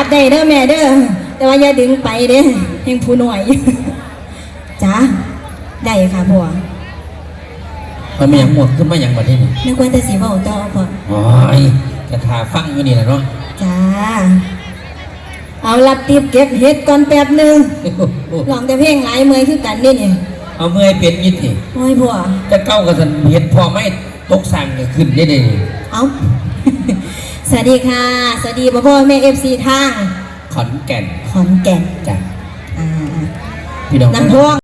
จับได้เด้อแม่เด้อแต่ว่าอย่าดึงไปเด้เฮงผู้หน่อยจ้าได้ค่ะพ่อมันไม่ยังหมดขึ้นมาอย่างประเทศนี่นึกว่าแต่สีเบาต่อพ่อโอ้ยกระทาฟังอยู่นี่แหละเนาะจ้าเอารับติบเก็บเฮ็ดก่อนแป๊บหนึงลองแต่เพลงหลายเมอยคือกันนี่เนี่ยเอาเมื่อยเป็นยิดนี่โอ้ยพ่อจะเก้ากับสันเห็ดพอไม่ตกสั่งก็ขึ้นได้เลยเอา สวัสดีค่ะ สวัสดีพ่อพ่อแม่เอฟซีทางขอนแก่นขอนแก่นจ้ะอ่าพี่น้อง น้ำพอง